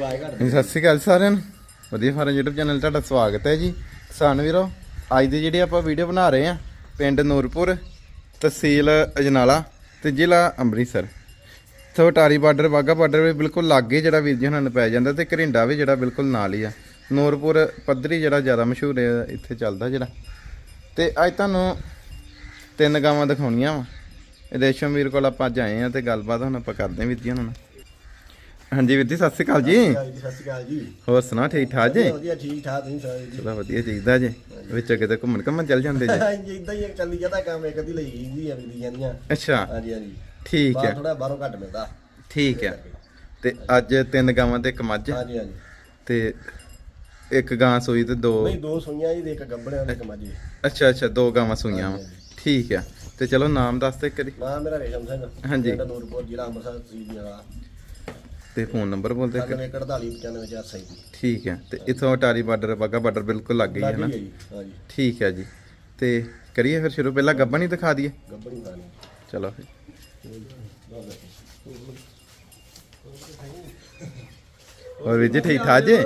ਆਵਾਜ਼ ਘੱਟ ਸਤਿ ਸ਼੍ਰੀ ਅਕਾਲ ਸਾਰਿਆਂ ਨੂੰ। ਵਧੀਆ ਫਾਰਮ YouTube ਚੈਨਲ ਤੁਹਾਡਾ ਸਵਾਗਤ ਹੈ ਜੀ। ਕਿਸਾਨ ਵੀਰੋ, ਅੱਜ ਦੀ ਜਿਹੜੀ ਆਪਾਂ ਵੀਡੀਓ ਬਣਾ ਰਹੇ ਆ ਪਿੰਡ ਨੂਰਪੁਰ, ਤਹਿਸੀਲ ਅਜਨਾਲਾ ਤੇ ਜ਼ਿਲ੍ਹਾ Amritsar. So border Wagah border ਵੀ ਬਿਲਕੁਲ ਲਾਗੇ ਜਿਹੜਾ ਵੀਰ ਜੀ ਉਹਨਾਂ ਨੂੰ ਪੈ ਜਾਂਦਾ ਤੇ ਘਰਿੰਡਾ ਵੀ ਜਿਹੜਾ ਬਿਲਕੁਲ ਨਾਲ ਹੀ ਆ। ਨੂਰਪੁਰ ਪੱਧਰੀ ਜਿਹੜਾ ਜ਼ਿਆਦਾ ਮਸ਼ਹੂਰ ਹੈ ਇੱਥੇ ਚੱਲਦਾ ਜਿਹੜਾ। ਤੇ ਅੱਜ ਤੁਹਾਨੂੰ ਤਿੰਨ ਗਾਵਾਂ ਦਿਖਾਉਣੀਆਂ ਵਾ। ਰੇਸ਼ਮ ਵੀਰ ਕੋਲ ਆਪਾਂ ਅੱਜ ਆਏ ਆ ਤੇ ਗੱਲਬਾਤ ਹੁਣ ਆਪਾਂ ਕਰਦੇ ਹਾਂ ਵੀਰ ਜੀ ਉਹਨਾਂ ਨਾਲ। ਹਾਂਜੀ ਵੀਰ ਜੀ ਸਤਿ ਸ਼੍ਰੀ ਅਕਾਲ ਜੀ। ਸਤਿ ਸ਼੍ਰੀ ਅਕਾਲ ਜੀ ਹੋਰ ਸੁਣਾ ਠੀਕ ਠਾਕ ਜੀ? ਵਧੀਆ ਠੀਕ ਠਾਕ ਤੁਸੀਂ ਸਾਰੇ ਜੀ? ਚਲੋ ਵਧੀਆ ਚਾਹੀਦਾ ਜੀ। ਵਿੱਚ ਕਿਤੇ ਘੁੰਮਣ ਘੁੰਮਣ ਚੱਲ ਜਾਂਦੇ ਜੀ? ਹਾਂਜੀ ਇਦਾਂ ਹੀ ਚੱਲੀ ਜਾਂਦਾ ਕੰਮ ਇੱਕ ਦੀ ਲਈ ਜੀ ਆ ਵੀ ਜਾਂਦੀਆਂ। ਅੱਛਾ। ਹਾਂਜੀ ਹਾਂਜੀ। ਠੀਕ ਹੈ ਥੋੜਾ ਬਾਹਰੋਂ ਘੱਟ ਮਿਲਦਾ। ਠੀਕ ਹੈ ਤੇ ਅੱਜ ਤਿੰਨ ਗਾਵਾਂ ਤੇ ਇੱਕ ਮੱਝ। ਹਾਂਜੀ ਹਾਂਜੀ। ਤੇ ਇੱਕ ਗਾਂ ਸੂਈ ਤੇ ਦੋ ਨਹੀਂ ਦੋ ਸੂਈਆਂ ਜੀ ਤੇ ਇੱਕ ਗੱਬੜਿਆਂ ਦੇ ਇੱਕ ਅੱਛਾ ਅੱਛਾ ਦੋ ਗਾਵਾਂ ਸੂਈਆਂ ਠੀਕ ਹੈ ਤੇ ਚਲੋ ਨਾਮ ਦੱਸ ਤੇ ਕਰੀ ਨਾਮ ਮੇਰਾ ਰੇਸ਼ਮ ਸਿੰਘ। ਹਾਂਜੀ। ਪਿੰਡ ਨੂਰਪੁਰ ਜ਼ਿਲ੍ਹਾ ਅੰਮ੍ਰਿਤਸਰ ਤਹਿਸੀਲ ਵਾਲਾ ਤੇ ਫੋਨ ਨੰਬਰ ਬੋਲ ਦੇ 91489544 ਠੀਕ ਹੈ ਤੇ ਇਥੋਂ ਅਟਾਰੀ ਬਾਰਡਰ ਬਾਗਾ ਬਾਰਡਰ ਬਿਲਕੁਲ ਲੱਗ ਗਈ ਹੈ ਨਾ? ਹੈ ਜੀ ਠੀਕ ਹੈ ਜੀ। ਤੇ ਕਰੀਏ ਫਿਰ ਸ਼ੁਰੂ ਪਹਿਲਾਂ ਗੱਬਾ ਨਹੀਂ ਦਿਖਾ ਦਈਏ? ਗੱਬੜੀ ਖਾਣੀ ਚਲੋ ਫਿਰ। ਹੋਰ ਵੀਰ ਜੀ ਠੀਕ ਠਾਕ ਜੀ?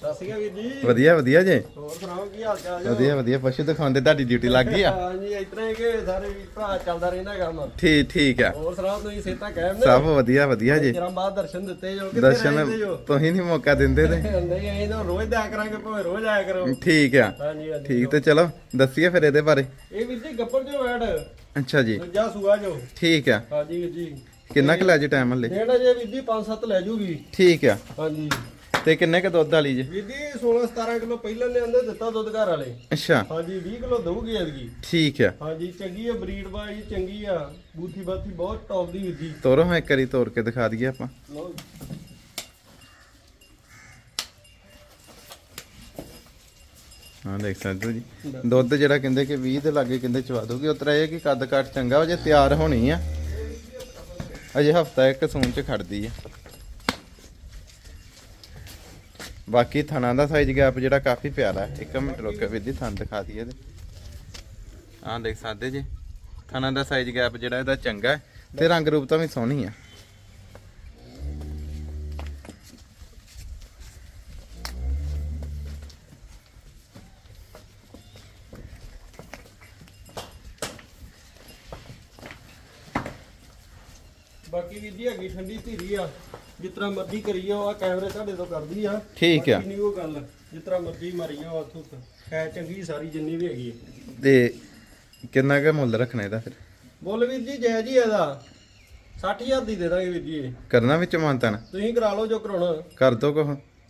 ਸਤਿ ਸ਼੍ਰੀ ਅਕਾਲ ਵੀਰ ਜੀ। ਵਧੀਆ ਵਧੀਆ ਜੀ। ਹੋਰ ਸੁਣਾਓ ਕੀ ਹਾਲ ਚਾਲ ਜੀ? ਵਧੀਆ ਵਧੀਆ। ਪਸ਼ੂ ਦਿਖਾਉਂਦੇ ਤੁਹਾਡੀ ਡਿਊਟੀ ਲੱਗ ਗਈ ਆ। ਹਾਂਜੀ ਇਸ ਤਰ੍ਹਾਂ ਹੀ ਕਿ ਸਾਰੇ ਵੀ ਭਰਾ ਚੱਲਦਾ ਰਹਿੰਦਾ ਕੰਮ। ਠੀਕ ਠੀਕ ਆ। ਹੋਰ ਸੁਣਾਓ ਤੁਸੀਂ ਸੇਤਾ ਕਾਇਮ ਨੇ? ਸਭ ਵਧੀਆ ਵਧੀਆ ਜੀ। ਜਰਾਂ ਬਾਅਦ ਦਰਸ਼ਨ ਦਿੱਤੇ ਜੋ ਜੋ? ਤੁਸੀਂ ਨਹੀਂ ਮੌਕਾ ਦਿੰਦੇ ਤੇ। ਨਹੀਂ ਅਸੀਂ ਤਾਂ ਰੋਜ਼ ਦਿਆ ਕਰਾਂਗੇ ਭਾਵੇਂ ਰੋਜ਼ ਆਇਆ ਕਰੋ। ਠੀਕ ਆ। ਠੀਕ ਤੇ ਚਲੋ ਦੱਸੀਏ ਫਿਰ ਇਹਦੇ ਬਾਰੇ। ਇਹ ਵੀਰ ਜੀ ਗੱਪਰ ਜੋ ਐਡ। ਅੱਛਾ ਜੀ। ਦੂਜਾ ਸੂਆ ਜੋ। ਠੀਕ ਆ। ਹਾਂਜੀ ਵੀਰ ਜੀ। ਕਿੰਨਾ ਕੁ ਲੈ ਜੀ ਟਾਈਮ ਹਲੇ? ਡੇਢ ਜੇ ਵੀਰ ਜੀ 5-7 ਲੈ ਜੂਗੀ। ਠੀਕ ਆ। ਹਾਂਜੀ। ਤੇ ਕਿੰਨੇ ਕ ਦੁੱਧ ਵਾਲੀ ਜੀ? ਵੀਰ ਜੀ 16-17 ਕਿਲੋ ਪਹਿਲਾਂ ਲਿਆਂਦੇ ਦਿੱਤਾ ਦੁੱਧ ਘਰ ਵਾਲੇ। ਅੱਛਾ। ਹਾਂਜੀ 20 ਕਿਲੋ ਦਊਗੀ ਐਤਕੀ। ਠੀਕ ਆ। ਹਾਂਜੀ ਚੰਗੀ ਆ ਬਰੀਡ ਬਾਈ ਚੰਗੀ ਆ। ਬੂਥੀ ਬਾਥੀ ਬਹੁਤ ਟੌਪ ਦੀ ਵੀਰ ਜੀ। ਤੋਰੋ ਹਾਂ ਇੱਕ ਵਾਰੀ ਤੋੜ ਕੇ ਦਿਖਾ ਦਈਏ ਆਪਾਂ। ਲਓ ਹਾਂ ਦੇਖ ਸਕਦੇ ਹੋ ਜੀ। ਦੁੱਧ ਜਿਹੜਾ ਕਹਿੰਦੇ ਕਿ 20 ਦੇ ਲਾਗੇ ਕਹਿੰਦੇ ਚਵਾ ਦੋਗੇ ਉਤਰਾ ਇਹ ਕਿ ਕੱਦ ਕੱਟ ਚੰਗਾ ਵਾ ਜੇ ਤਿਆਰ ਹੋਣੀ ਆ। ਅਜੇ ਹਫਤਾ ਇੱਕ ਸੂਨ ਚ ਖੜਦੀ ਆ। ਬਾਕੀ ਥਣਾ ਦਾ ਸਾਈਜ਼ ਗੈਪ ਜਿਹੜਾ ਕਾਫੀ ਪਿਆਰਾ ਹੈ। ਇੱਕ ਮਿੰਟ ਰੁਕ ਕੇ ਵੀਰ ਜੀ, ਥਣ ਦਿਖਾ ਦਈਏ ਤੇ ਆਹ ਦੇਖ ਸਕਦੇ ਜੀ। ਥਣਾ ਦਾ ਸਾਈਜ਼ ਗੈਪ ਜਿਹੜਾ ਇਹਦਾ ਚੰਗਾ ਹੈ ਤੇ ਰੰਗ ਰੂਪ ਤਾਂ ਵੀ ਸੋਹਣੀ ਆ। ਬਾਕੀ ਵੀਰ ਜੀ ਹੈਗੀ ਠੰਡੀ ਧੀਰੀ ਆ ਜਿਸ ਤਰ੍ਹਾਂ ਮਰਜ਼ੀ ਕਰੀਓ ਆ ਕੈਮਰੇ ਤੁਹਾਡੇ ਤੋਂ ਕਰਦੀ ਆ। ਠੀਕ ਆ। ਬਾਕੀ ਨਹੀਂ ਉਹ ਗੱਲ ਜਿਸ ਤਰ੍ਹਾਂ ਮਰਜ਼ੀ ਮਾਰੀਓ ਉੱਥੋਂ ਹੈ ਚੰਗੀ ਸਾਰੀ ਜਿੰਨੀ ਵੀ ਹੈਗੀ ਤੇ ਕਿੰਨਾ ਕੁ ਮੁੱਲ ਰੱਖਣਾ ਇਹਦਾ ਫਿਰ? ਬੋਲ ਵੀਰ ਜੀ ਜੈ ਜੀ ਇਹਦਾ 60000 ਦੀ ਦੇ ਦਾਂਗੇ ਵੀਰ ਜੀ ਇਹ। ਕਰਨਾ ਵਿੱਚ ਮਾਨਤਨ? ਤੁਸੀਂ ਕਰਾ ਲਓ ਜੋ ਕਰਾਉਣਾ। ਕਰ ਦੋ ਕੋ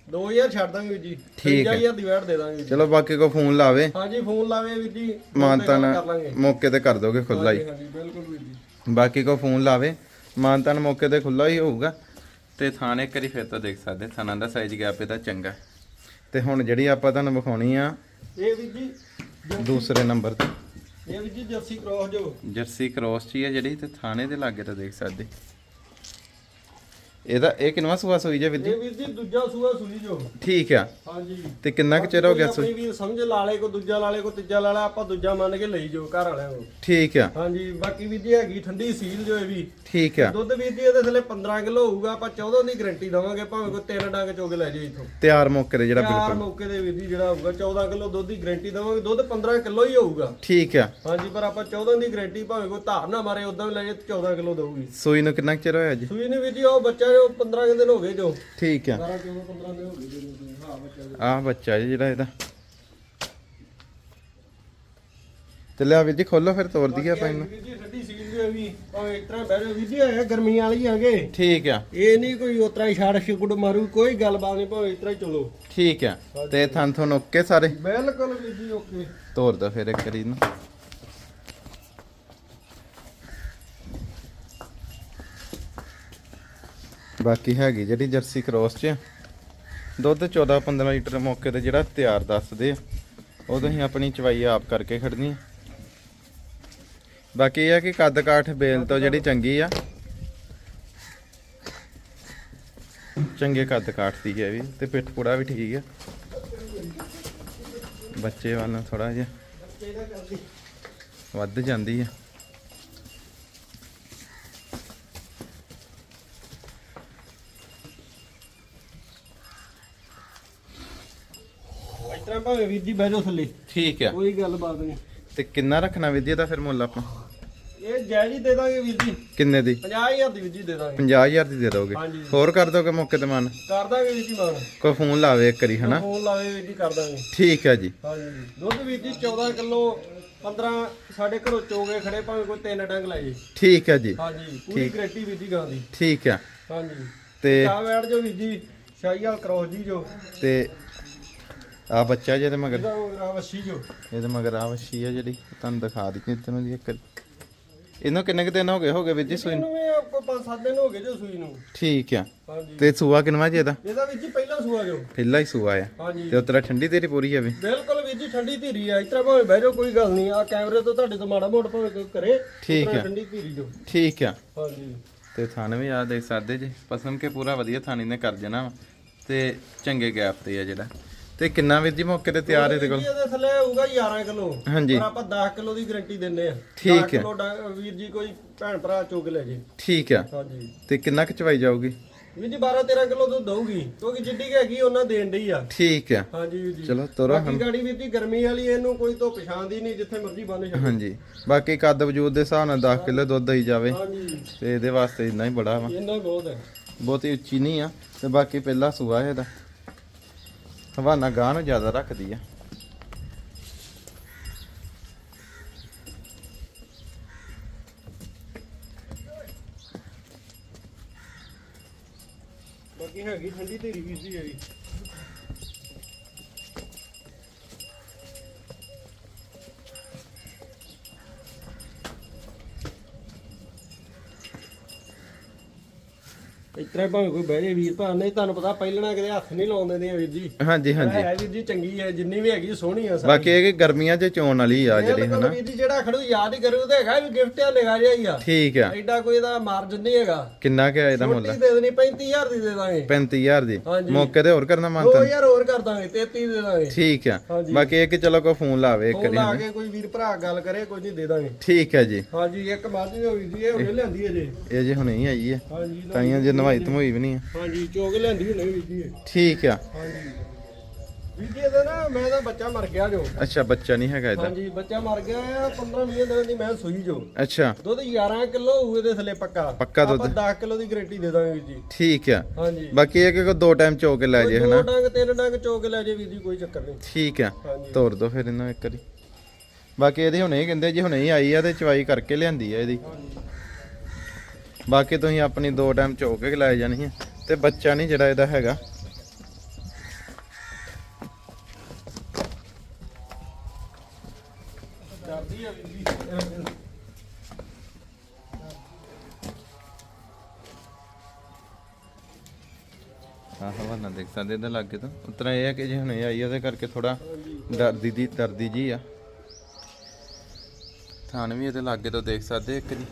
2000 ਛੱਡ ਦਾਂਗੇ ਵੀਰ ਜੀ। ਠੀਕ ਹੈ। 50000 ਦੀ ਵੈਟ ਦੇ ਦਾਂਗੇ ਜੀ। ਚਲੋ ਬਾਕੀ ਕੋ ਫੋਨ ਲਾਵੇ। ਹਾਂਜੀ ਫੋਨ ਲਾਵੇ ਵੀਰ ਜੀ। ਮਾਨਤਨ ਕਰ ਲਾਂਗੇ। ਮੌਕੇ ਤੇ ਕਰ ਦੋਗੇ ਖੁੱਲਾ ਹੀ। ਹਾਂਜੀ, ਬਿਲਕੁਲ ਵੀਰ ਜੀ। ਬਾਕੀ ਕੋ ਫੋਨ ਲਾਵੇ। ਮਾਨਤਨ ਮੌਕੇ ਤੇ ਖੁੱਲਾ ਹੀ ਹੋਊਗਾ। ਤੇ ਥਾਣੇ ਕਰੀ ਫਿਰ ਤਾਂ ਦੇਖ ਸਕਦੇ ਥਾਣਾ ਦਾ ਸਾਈਜ਼ ਗੈਪ ਇਹਦਾ ਚੰਗਾ। ਤੇ ਹੁਣ ਜਿਹੜੀ ਆਪਾਂ ਤੁਹਾਨੂੰ ਵਿਖਾਉਣੀ ਆ ਇਹ ਜੀ ਦੂਸਰੇ ਨੰਬਰ ਤੇ। ਇਹ ਵੀਰ ਜੀ ਜਰਸੀ ਕ੍ਰੋਸ ਜੋ। ਜਰਸੀ ਕ੍ਰੋਸ ਚ ਹੀ ਆ ਜਿਹੜੀ ਤੇ ਥਾਣੇ ਦੇ ਲਾਗੇ ਤਾਂ ਦੇਖ ਸਕਦੇ। ਇਹਦਾ ਇਹ ਕਿੰਨਵਾ ਸੂਆ ਸੂਈ ਜੇ ਵੀਰ ਜੀ? ਇਹ ਵੀਰ ਜੀ ਦੂਜਾ ਸੂਆ ਸੁਣੀ ਜੋ। ਠੀਕ ਆ। ਹਾਂਜੀ। ਤੇ ਕਿੰਨਾ ਕੁ ਚਿਰ ਹੋ ਗਿਆ ਆਪਣੀ ਸੂਈ? ਵੀ ਸਮਝ ਲਾਲੇ ਕੋ ਦੂਜਾ ਲਾਲੇ ਕੋ ਤੀਜਾ ਲਾਲਾ ਆਪਾਂ ਦੂਜਾ ਮੰਨ ਕੇ ਲਈ ਜੋ ਘਰ ਵਾਲਿਆਂ ਕੋ ਠੀਕ ਆ। ਹਾਂਜੀ ਬਾਕੀ ਵੀਰ ਜੀ ਹੈਗੀ ਠੰਡੀ ਸੀਲ ਜੋ ਇਹ ਵੀ। ਠੀਕ ਆ। ਦੁੱਧ ਵੀਰ ਜੀ ਇਹਦੇ ਥੱਲੇ 15 ਕਿਲੋ ਹੋਊਗਾ ਆਪਾਂ 14 ਦੀ ਗਾਰੰਟੀ ਦਵਾਂਗੇ ਭਾਵੇਂ ਕੋਈ ਤਿੰਨ ਡੰਗ ਚੋਗੇ ਲੈ ਜਾਓ ਇੱਥੋਂ। ਤਿਆਰ ਮੌਕੇ ਤੇ ਜਿਹੜਾ ਚਾਰ ਬਿਲਕੁਲ। ਮੌਕੇ ਦੇ ਵੀਰ ਜੀ ਜਿਹੜਾ ਹੋਊਗਾ 14 ਕਿਲੋ ਦੁੱਧ ਦੀ ਗਾਰੰਟੀ ਦਵਾਂਗੇ ਦੁੱਧ 15 ਕਿਲੋ ਹੀ ਹੋਊਗਾ। ਠੀਕ ਆ। ਹਾਂਜੀ ਪਰ ਆਪਾਂ 14 ਦੀ ਗਾਰੰਟੀ ਭਾਵੇਂ ਕੋਈ ਧਾਰ ਨਾ ਮਾਰੇ ਉਦਾਂ ਵੀ ਲੈ ਜੇ 14 ਕਿਲੋ ਦਊਗੀ। ਸੂਈ ਨੂੰ ਕਿੰਨਾ ਕੁ ਚਿਰ ਹੋਇਆ ਜੀ? ਸੂਈ ਨੇ ਵੀਰ ਜੀ ਉਹ ਬੱਚਾ ਜੋ 15 ਕੁ ਦਿਨ ਹੋ ਗਏ ਜੋ। ਠੀਕ ਆ। 12 ਕਿਲੋ 15 ਦਿਨ ਹੋ ਗਏ ਜੀ ਹਾਂ ਬੱਚਾ ਜੋ। ਆਹ ਬੱਚਾ ਜੀ ਜਿਹੜਾ ਇਹਦਾ। ਤੇ ਲਿਆ ਵੀਰ ਜੀ ਖੋਲੋ ਫਿਰ ਤੋੜ ਦਈਏ ਆਪਾਂ ਇਹਨੂੰ। ਵੀਰ ਜੀ ਠੰਡੀ ਸੀਲ ਜੋ ਵੀ ਭਾਵੇਂ ਇਸ ਤਰ੍ਹਾਂ ਬਹਿ ਜਾਓ ਵੀਰ ਜੀ ਇਹ ਗਰਮੀਆਂ ਵਾਲੀ ਆਗੇ ਠੀਕ ਆ। ਇਹ ਨਹੀਂ ਕੋਈ ਉਤਰਾ ਹੀ ਛਾੜ ਛਿਕੜ ਮਾਰੂ ਕੋਈ ਗੱਲਬਾਤ ਨਹੀਂ ਭਾਵੇਂ ਇਸ ਤਰ੍ਹਾਂ ਹੀ ਚਲੋ। ਠੀਕ ਆ। ਤੇ ਥਣ ਥਣ ਓਕੇ ਸਾਰੇ। ਬਿਲਕੁਲ ਵੀਰ ਜੀ ਓਕੇ। ਤੋੜ ਦੋ ਫਿਰ ਇੱਕ ਵਾਰੀ ਨੂੰ ਬਾਕੀ ਹੈਗੀ ਜਿਹੜੀ ਜਰਸੀ ਕ੍ਰੋਸ ਚ ਦੁੱਧ 14 15 ਲੀਟਰ ਮੌਕੇ ਤੇ ਜਿਹੜਾ ਤਿਆਰ ਦੱਸਦੇ ਆ। ਉਹ ਤੁਸੀਂ ਆਪਣੀ ਚਵਾਈ ਆਪ ਕਰਕੇ ਖੜਨੀ ਬਾਕੀ ਇਹ ਆ ਕਿ ਕੱਦ ਕਾਠ ਬੇਲ ਤੋਂ ਜਿਹੜੀ ਚੰਗੀ ਆ। ਚੰਗੇ ਕੱਦ ਕਾਠ ਦੀ ਹੈ ਵੀ, ਤੇ ਪਿੱਠ ਪੂੜਾ ਵੀ ਠੀਕ ਆ। ਬੱਚੇ ਵੱਲ ਥੋੜਾ ਜਿਹਾ ਵੱਧ ਜਾਂਦੀ ਆ। ਤਰ੍ਹਾਂ ਭਾਵੇਂ ਵੀਰ ਜੀ ਬਹਿ ਜਾਓ ਥੱਲੇ। ਠੀਕ ਆ। ਕੋਈ ਗੱਲਬਾਤ ਨਹੀਂ। ਤੇ ਕਿੰਨਾ ਰੱਖਣਾ ਵੀਰ ਜੀ ਇਹਦਾ ਫਿਰ ਮੁੱਲ ਆਪਾਂ? ਇਹ ਜਾਇਜ਼ ਹੀ ਦੇ ਦਾਂਗੇ ਵੀਰ ਜੀ। ਕਿੰਨੇ ਦੀ? 50000 ਦੀ ਵੀਰ ਜੀ ਦੇ ਦਾਂਗੇ। 50000 ਦੀ ਦੇ ਦੋਗੇ। ਹਾਂਜੀ। ਹੋਰ ਕਰ ਦੋਗੇ ਮੌਕੇ ਤੇ ਮਨ? ਕਰ ਦਾਂਗੇ ਵੀਰ ਜੀ ਮਾਨ। ਕੋਈ ਫੋਨ ਲਾਵੇ ਇੱਕ ਵਾਰੀ ਹਨਾ? ਫੋਨ ਲਾਵੇ ਵੀਰ ਜੀ ਕਰ ਦਾਂਗੇ। ਠੀਕ ਆ ਜੀ। ਹਾਂਜੀ। ਦੁੱਧ ਵੀਰ ਜੀ 14 ਕਿਲੋ 15 ਸਾਡੇ ਘਰੋਂ ਚੋਗੇ ਖੜੇ ਭਾਵੇਂ ਕੋਈ ਤਿੰਨ ਡੰਗ ਲੈ ਜੇ ਠੀਕ ਆ ਜੀ। ਹਾਂਜੀ। ਪੂਰੀ ਗਰੰਟੀ ਵੀਰ ਜੀ ਗਾਂ ਦੀ। ਠੀਕ ਆ। ਹਾਂਜੀ। ਤੇ ਆ ਵੈੜ ਜੋ ਵੀਰ ਜੀ। ਸ਼ਾਹੀਵਾਲ ਕਰੋਸ ਜੀ ਜੋ। ਤੇ ਆ ਬੱਚਾ ਜਿਹਦੇ ਮਗਰ। ਇਹਦਾ ਆ ਵੱਛੀ ਜੋ। ਇਹਦੇ ਮਗਰ ਆ ਆ ਜਿਹੜੀ ਤੁਹਾਨੂੰ ਦਿਖਾ ਦਿੱਤੀ ਤੈਨੂੰ ਜੀ ਇੱਕ ਇਹਨੂੰ ਕਿੰਨੇ ਕੁ ਦਿਨ ਹੋ ਗਏ ਹੋਗੇ ਵੀਰ ਜੀ ਸੂਈ ਨੂੰ? ਇਹਨੂੰ ਵੀ ਕੋਈ 5-7 ਦਿਨ ਹੋ ਗਏ ਜੋ ਸੂਈ ਨੂੰ। ਠੀਕ ਆ। ਹਾਂਜੀ। ਤੇ ਸੂਆ ਕਿਨਵਾ ਜੀ ਇਹਦਾ? ਇਹਦਾ ਵੀਰ ਜੀ ਪਹਿਲਾ ਸੂਆ ਜੋ। ਪਹਿਲਾ ਹੀ ਸੂਆ ਆ। ਹਾਂਜੀ। ਤੇ ਉਤਰਾ ਠੰਡੀ ਤੇਰੀ ਪੂਰੀ ਆ ਵੀ? ਬਿਲਕੁਲ ਵੀਰ ਜੀ ਠੰਡੀ ਧੀਰੀ ਆ। ਇਤਰਾ ਭਾਵੇਂ ਬਹਿ ਜਾਓ ਕੋਈ ਗੱਲ ਨਹੀਂ। ਆ ਕੈਮਰੇ ਤੋਂ ਤੁਹਾਡੇ ਤੋਂ ਮਾੜਾ ਮੋੜ ਭਾਵੇਂ ਕੋਈ ਕਰੇ ਠੀਕ ਆ। ਠੰਡੀ ਧੀਰੀ ਜੋ। ਠੀਕ ਆ। ਹਾਂਜੀ। ਤੇ ਥਣ ਵੀ ਆ ਦੇਖ ਸਕਦੇ ਜੀ। ਪਸੰਦ ਕੇ ਪੂਰਾ ਵਧੀਆ ਥਾਣੀ ਨੇ ਕਰ ਜਾਣਾ ਤੇ ਚੰਗੇ ਗੈਪ ਤੇ ਆ ਜਿਹੜਾ। ਤੇ ਕਿੰਨਾ ਵੀਰ ਜੀ ਮੌਕੇ ਤੇ ਤਿਆਰ ਇਹਦੇ ਕੋਲ? ਇਹਦੇ ਥੱਲੇ ਹੋਊਗਾ 11 ਕਿਲੋ। ਹਾਂਜੀ। ਪਰ ਆਪਾਂ 10 ਕਿਲੋ ਦੀ ਗਾਰੰਟੀ ਦਿੰਨੇ ਆ ਠੀਕ 10 ਹੈ। ਕਿਲੋ ਵੀਰ ਜੀ ਕੋਈ ਭੈਣ ਭਰਾ ਚੁੱਕ ਲੈ ਜੇ। ਠੀਕ ਆ। ਹਾਂਜੀ। ਤੇ ਕਿੰਨਾ ਕੁ ਚਵਾਈ ਜਾਊਗੀ? ਵੀਰ ਜੀ 12 13 ਕਿਲੋ ਦੁੱਧ ਦਊਗੀ। ਕਿਉਂਕਿ ਜਿੱਡੀ ਕੁ ਹੈਗੀ ਉਹਨਾਂ ਦੇਣ ਡਈ ਆ। ਠੀਕ ਆ। ਹਾਂਜੀ ਵੀਰ ਜੀ। ਚਲੋ ਤੋਰੋ ਬਾਕੀ ਗਾੜੀ ਵੀਰ ਜੀ ਗਰਮੀ ਵਾਲੀ ਇਹਨੂੰ ਕੋਈ ਤੋਂ ਪਛਾਣਦੀ ਨਹੀਂ ਜਿੱਥੇ ਮਰਜ਼ੀ ਬੰਨ ਛੱਡ। ਹਾਂਜੀ। ਬਾਕੀ ਕੱਦ ਵਜੂਦ ਦੇ ਹਿਸਾਬ ਨਾਲ 10 ਕਿਲੋ ਦੁੱਧ ਦਈ ਜਾਵੇ। ਹਾਂਜੀ। ਤੇ ਇਹਦੇ ਵਾਸਤੇ ਇੰਨਾ ਹੀ ਬੜਾ ਵਾ। ਇੰਨਾ ਹੀ ਬਹੁਤ ਹੈ। ਬਹੁਤੀ ਉੱਚੀ ਨਹੀਂ ਆ। ਤੇ ਬਾਕੀ ਪਹਿਲਾ ਸੂਆ ਇਹਦਾ। ਹਵਾਨਾ ਗਾਂ ਨੂੰ ਜ਼ਿਆਦਾ ਰੱਖਦੀ ਆ। ਬਾਕੀ ਹੈਗੀ ਠੰਡੀ ਧੀਰੀ ਵੀਰ ਜੀ ਹੈਗੀ ਇਤਰੇ ਭਾਵੇਂ ਕੋਈ ਬਹਿ ਜੇ ਵੀਰ ਭਾ ਨਹੀਂ ਤੁਹਾਨੂੰ ਪਤਾ ਪਹਿਲਣਾ ਕਿਤੇ ਹੱਥ ਨਹੀਂ ਲਾਉਂਦੇ ਨੇ ਵੀਰ ਜੀ। ਹਾਂਜੀ ਹਾਂਜੀ। ਹੈ ਵੀਰ ਜੀ ਚੰਗੀ ਹੈ ਜਿੰਨੀ ਵੀ ਹੈਗੀ ਸੋਹਣੀ ਆ ਸਾਰੀ। ਬਾਕੀ ਇਹ ਕਿ ਗਰਮੀਆਂ 'ਚ ਚੋਣ ਵਾਲੀ ਆ ਜਿਹੜੀ ਬਿਲਕੁਲ ਹਨਾ? ਵੀਰ ਜੀ ਜਿਹੜਾ ਖੜੂ ਯਾਦ ਹੀ ਕਰੂ ਤੇ ਹੈਗਾ ਵੀ ਗਿਫਟ ਆ ਨਿਗਾ ਜਿਹਾ ਹੀ ਆ। ਠੀਕ ਆ। ਐਡਾ ਕੋਈ ਇਹਦਾ ਮਾਰਜਨ ਨਹੀਂ ਹੈਗਾ। ਕਿੰਨਾ ਕੁ ਆ ਇਹਦਾ ਮੁੱਲ? ਛੋਟੀ ਦੇ ਦੇਣੀ 35000 ਦੀ ਦੇ ਦਾਂਗੇ। 35000 ਦੀ। ਹਾਂਜੀ। ਮੌਕੇ ਤੇ ਹੋਰ ਕਰਨਾ ਮੰਨਤਾ 2000 ਹੋਰ ਕਰ ਦਾਂਗੇ 33 ਦੇ ਦਾਂਗੇ। ਠੀਕ ਆ। ਹਾਂਜੀ। ਬਾਕੀ ਇਹ ਕਿ ਚਲੋ ਕੋਈ ਫੋਨ ਲਾਵੇ ਇੱਕ ਵਾਰੀ ਲਾ ਹਨਾ। ਕੇ ਕੋਈ ਵੀਰ ਭਰਾ ਗੱਲ ਕਰੇ ਕੋਈ ਨਹੀਂ ਦੇ ਦਾਂਗੇ। ਠੀਕ ਹੈ ਜੀ। ਹਾਂਜੀ ਇੱਕ ਮੱਝ ਵੀਰ ਜੀ ਇਹ ਹੁਣੇ ਲਿਆਂਦੀ ਹੈ ਜੀ। ਇਹ ਜੇ ਹੁਣੇ ਹੀ ਆਈ ਹੈ। ਹਾਂਜੀ ਤਾਈਆਂ ਜੇ ਨਵਾਈ ਧਮੋਈ ਵੀ ਨਹੀਂ ਆ। ਹਾਂਜੀ ਚੋਗ ਲਿਆਂਦੀ ਹੁਣੇ ਵੀਰ ਜੀ। ਠੀਕ ਆ। ਹਾਂਜੀ। ਵੀਰ ਜੀ ਇਹਦਾ ਨਾ ਮੈਂ ਦਾ ਬੱਚਾ ਮਰ ਗਿਆ ਜੋ। ਅੱਛਾ ਬੱਚਾ ਨਹੀਂ ਹੈਗਾ ਇਹਦਾ। ਹਾਂਜੀ ਬੱਚਾ ਮਰ ਗਿਆ ਆ 15 20 ਦਿਨ ਦੀ ਮੈਂ ਸੂਈ ਜੋ। ਅੱਛਾ। ਦੁੱਧ 11 ਕਿਲੋ ਹੋਊ ਇਹਦੇ ਥੱਲੇ ਪੱਕਾ। ਪੱਕਾ ਦੁੱਧ। ਆਪਾਂ 10 ਕਿਲੋ ਦੀ ਗਾਰੰਟੀ ਦੇ ਦਾਂਗੇ ਵੀਰ ਜੀ। ਠੀਕ ਆ। ਹਾਂਜੀ। ਬਾਕੀ ਇਹ ਕਿ ਦੋ ਟਾਈਮ ਚੋ ਕੇ ਲੈ ਜੇ ਦੋ ਹਨਾ? ਡੰਗ ਤਿੰਨ ਡੰਗ ਚੋਕ ਲੈ ਜੇ ਵੀਰ ਜੀ ਕੋਈ ਚੱਕਰ ਨਹੀਂ। ਠੀਕ ਆ। ਤੋਰ ਦੋ ਫਿਰ ਇਹਨੂੰ ਇੱਕ ਵਾਰੀ। ਬਾਕੀ ਇਹਦੀ ਹੁਣੇ ਕਹਿੰਦੇ ਜੀ ਹੁਣੇ ਹੀ ਆਈ ਆ ਤੇ ਚਵਾਈ ਕਰਕੇ ਲਿਆਂਦੀ ਆ ਇਹਦੀ। ਬਾਕੀ ਤੁਸੀਂ ਆਪਣੀ ਦੋ ਟਾਈਮ ਚੋ ਕੇ ਲੈ ਜਾਣੀ ਹੈ ਤੇ ਬੱਚਾ ਨਹੀਂ ਜਿਹੜਾ ਇਹਦਾ ਹੈਗਾ। ਡਰਦੀ ਆਹ ਹਵਾਨਾ ਦੇਖ ਸਕਦੇ ਇਹਦੇ ਲੱਗੇ ਤਾਂ। ਉਤਰਾ ਇਹ ਹੈ ਕਿ ਜੇ ਹੁਣੇ ਆਈ ਆ, ਉਹਦੇ ਕਰਕੇ ਥੋੜਾ ਡਰਦੀ ਦੀ, ਦਰਦੀ ਜੀ ਆ। ਥਾਣ ਵੀ ਇਹਦੇ ਲਾਗੇ ਤੋਂ ਦੇਖ ਸਕਦੇ ਇੱਕ ਜੀ।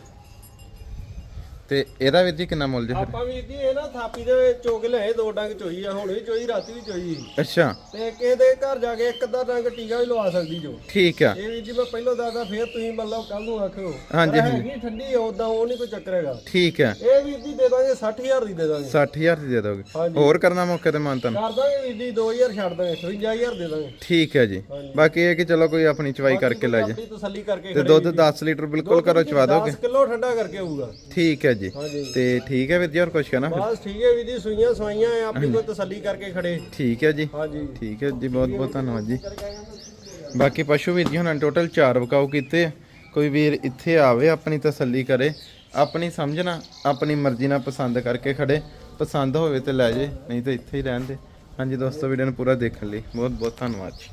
ਤੇ ਇਹਦਾ ਵੀਰ ਜੀ ਕਿੰਨਾ ਮੁੱਲ ਜੇ ਫਿਰ? ਆਪਾਂ ਵੀਰ ਜੀ ਇਹ ਨਾ ਥਾਪੀ ਦੇ ਚੋਕ ਲਿਆਏ ਦੋ ਡੰਗ ਚੋਈ ਆ ਹੁਣ ਵੀ ਚੋਈ ਰਾਤੀ ਵੀ ਚੋਈ। ਅੱਛਾ। ਤੇ ਕਿਸੇ ਦੇ ਘਰ ਜਾ ਕੇ ਇੱਕ ਅੱਧਾ ਡੰਗ ਟੀਕਾ ਵੀ ਲਵਾ ਸਕਦੀ ਜੋ। ਠੀਕ ਆ। ਇਹ ਵੀਰ ਜੀ ਮੈਂ ਪਹਿਲਾਂ ਦੱਸਦਾ ਫੇਰ ਤੁਸੀਂ ਮਤਲਬ ਕੱਲ ਨੂੰ ਆਖਿਓ। ਹਾਂਜੀ, ਹਾਂਜੀ। ਹੈਗੀ ਠੰਡੀ ਉਦਾਂ ਉਹ ਨਹੀਂ ਕੋਈ ਚੱਕਰ ਹੈਗਾ। ਠੀਕ ਆ। ਇਹ ਵੀਰ ਜੀ ਦੇ ਦਾਂਗੇ 60000 ਦੀ ਦੇ ਦਾਂਗੇ। 60000 ਦੀ ਦੇ ਦੋਗੇ। ਹਾਂਜੀ। ਹੋਰ ਕਰਨਾ ਮੌਕੇ ਤੇ ਮੰਨਤਨ? ਕਰ ਦਾਂਗੇ ਵੀਰ ਜੀ 2000 ਛੱਡ ਦਾਂਗੇ 56000 ਦੇ ਦਾਂਗੇ। ਠੀਕ ਹੈ ਜੀ। ਹਾਂਜੀ। ਬਾਕੀ ਇਹ ਕਿ ਚਲੋ ਕੋਈ ਆਪਣੀ ਚਵਾਈ ਕਰਕੇ ਲੈ ਜਾ ਆਪਣੀ ਤਸੱਲੀ ਕਰਕੇ ਤੇ ਦੁੱਧ 10 ਲੀਟਰ ਬਿਲਕੁਲ ਕਰੋ ਚਵਾ ਦੋਗੇ। 10 ਕਿਲੋ ਠੰਡਾ ਕਰਕੇ ਆਊਗਾ। ਠੀਕ ਹੈ ਜੀ। ਹਾਂਜੀ। ਤੇ ਠੀਕ ਹੈ ਵੀਰ ਜੀ ਹੋਰ ਕੁਝ ਕਹਿਣਾ? ਫਿਰ ਬਸ ਠੀਕ ਹੈ ਵੀਰ ਜੀ ਸੂਈਆਂ ਸਵਾਈਆਂ ਆ, ਆਪਣੀ ਕੋਈ ਤਸੱਲੀ ਕਰਕੇ ਖੜੇ। ਠੀਕ ਹੈ ਜੀ। ਹਾਂਜੀ। ਠੀਕ ਹੈ ਜੀ ਬਹੁਤ ਬਹੁਤ ਧੰਨਵਾਦ ਜੀ। ਬਾਕੀ ਪਸ਼ੂ ਵੀਰ ਜੀ ਹੁਣਾਂ ਟੋਟਲ 4 ਵਕਾਉ ਕੀਤੇ ਆ। ਕੋਈ ਵੀਰ ਇੱਥੇ ਆਵੇ ਆਪਣੀ ਤਸੱਲੀ ਕਰੇ। ਆਪਣੀ ਸਮਝਣਾ ਆਪਣੀ ਮਰਜ਼ੀ ਨਾਲ ਪਸੰਦ ਕਰਕੇ ਖੜੇ। ਪਸੰਦ ਹੋਵੇ ਤੇ ਲੈ ਜੇ ਨਹੀਂ ਤਾਂ ਇੱਥੇ ਹੀ ਰਹਿਣ ਦੇ। ਹਾਂਜੀ ਦੋਸਤੋ ਵੀਡੀਓ ਨੂੰ ਪੂਰਾ ਦੇਖਣ ਲਈ ਬਹੁਤ ਬਹੁਤ ਧੰਨਵਾਦ ਜੀ।